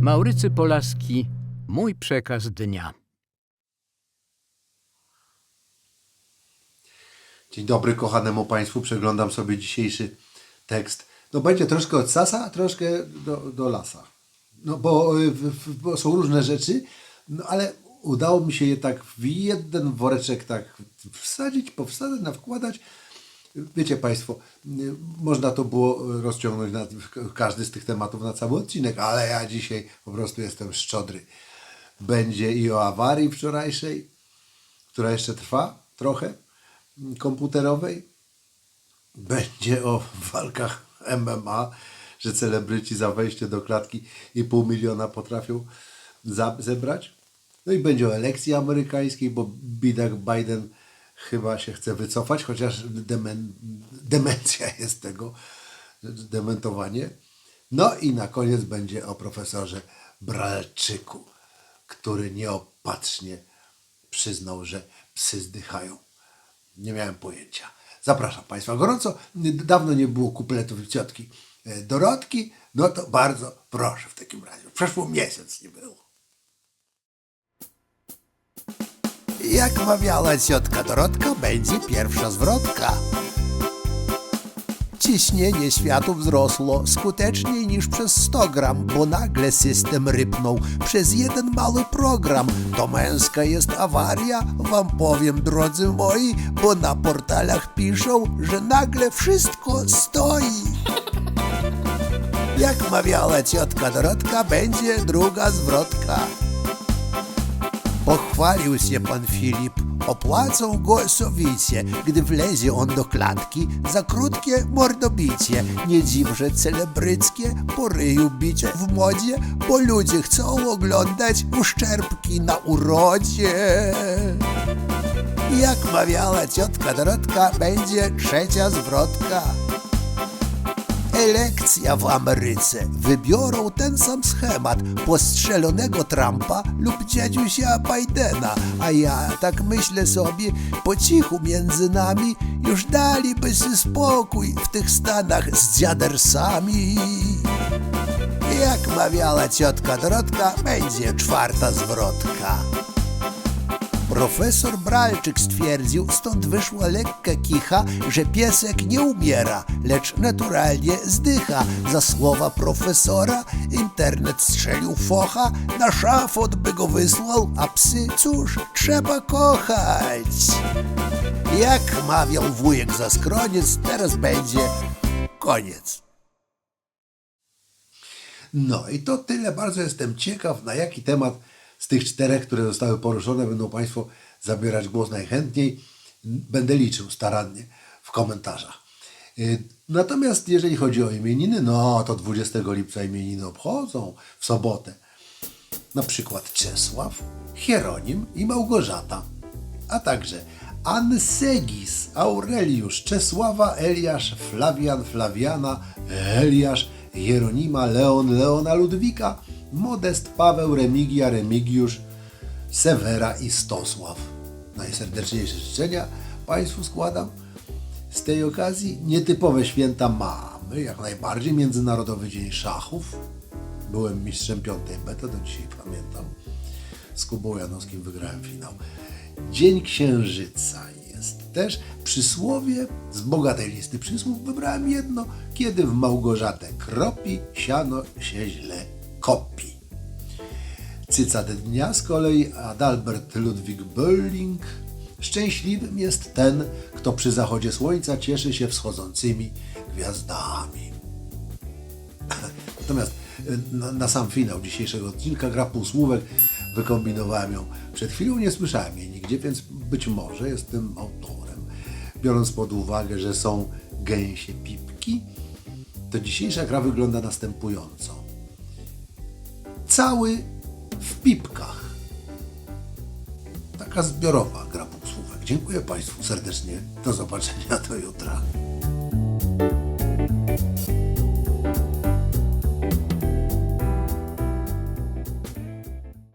Maurycy Polaski, mój przekaz dnia. Dzień dobry kochanemu Państwu. Przeglądam sobie dzisiejszy tekst. No będzie troszkę od sasa, a troszkę do, do lasa. No bo, y, bo są różne rzeczy, no ale udało mi się je tak w jeden woreczek tak wsadzić, powsadzać, nawkładać. Wiecie Państwo, y, można to było rozciągnąć na każdy z tych tematów na cały odcinek, ale ja dzisiaj po prostu jestem szczodry. Będzie i o awarii wczorajszej, która jeszcze trwa trochę, mm, komputerowej. Będzie o walkach MMA, że celebryci za wejście do klatki i pół miliona potrafią zebrać. No i będzie o elekcji amerykańskiej, bo bidak Biden chyba się chce wycofać, chociaż demen, demencja jest tego, dementowanie. No i na koniec będzie o profesorze Bralczyku, który nieopatrznie przyznał, że psy zdychają. Nie miałem pojęcia. Zapraszam Państwa gorąco. Dawno nie było kupletów ciotki e, Dorotki. No to bardzo proszę w takim razie. Przeszło miesiąc nie było. Jak mawiała ciotka Dorotka, będzie pierwsza zwrotka. Ciśnienie światu wzrosło skuteczniej niż przez 100 gram, bo nagle system rypnął przez jeden mały program. To męska jest awaria, wam powiem drodzy moi, bo na portalach piszą, że nagle wszystko stoi. Jak mawiała ciotka Dorotka, będzie druga zwrotka. Pochwalił się pan Filip. Opłacą go sowicie, gdy wlezie on do klatki za krótkie mordobicie. Nie dziw, że celebryckie po ryju bicie w modzie, bo ludzie chcą oglądać uszczerbki na urodzie. Jak mawiała ciotka Dorotka, będzie trzecia zwrotka. Elekcja w Ameryce. Wybiorą ten sam schemat postrzelonego Trumpa lub dziadusia Bidena. A ja tak myślę sobie, po cichu między nami już daliby sobie spokój w tych Stanach z dziadersami. Jak mawiała ciotka Dorotka, będzie czwarta zwrotka. Profesor Bralczyk stwierdził, stąd wyszła lekka kicha, że piesek nie umiera, lecz naturalnie zdycha. Za słowa profesora internet strzelił focha, na szafot by go wysłał, a psy, cóż, trzeba kochać. Jak mawiał wujek za skroniec, teraz będzie koniec. No i to tyle. Bardzo jestem ciekaw, na jaki temat z tych czterech, które zostały poruszone, będą Państwo zabierać głos najchętniej. Będę liczył starannie w komentarzach. Y, Natomiast jeżeli chodzi o imieniny, no to 20 lipca imieniny obchodzą w sobotę. Na przykład Czesław, Hieronim i Małgorzata, a także Ansegis, Aureliusz, Czesława, Eliasz, Flawian, Flawiana, Eliasz, Hieronima, Leon, Leona, Ludwika, Modest, Paweł, Remigia, Remigiusz, Sewera i Stosław. Najserdeczniejsze życzenia Państwu składam. Z tej okazji nietypowe święta mamy, jak najbardziej Międzynarodowy Dzień Szachów. Byłem mistrzem piątej beta, do dzisiaj pamiętam. Z Kubą Janowskim wygrałem finał. Dzień Księżyca jest też. Przysłowie z bogatej listy przysłów wybrałem jedno, kiedy w Małgorzatę kropi, siano się źle kopi. Cycat dnia z kolei Adalbert Ludwig Bölling. Szczęśliwym jest ten, kto przy zachodzie słońca cieszy się wschodzącymi gwiazdami. Natomiast y, na, na sam finał dzisiejszego odcinka gra półsłówek. Wykombinowałem ją przed chwilą, nie słyszałem jej nigdzie, więc być może jestem autorem. Biorąc pod uwagę, że są gęsie pipki, to dzisiejsza gra wygląda następująco. Cały w pipkach. Taka zbiorowa gra półsłówek. Dziękuję Państwu serdecznie. Do zobaczenia do.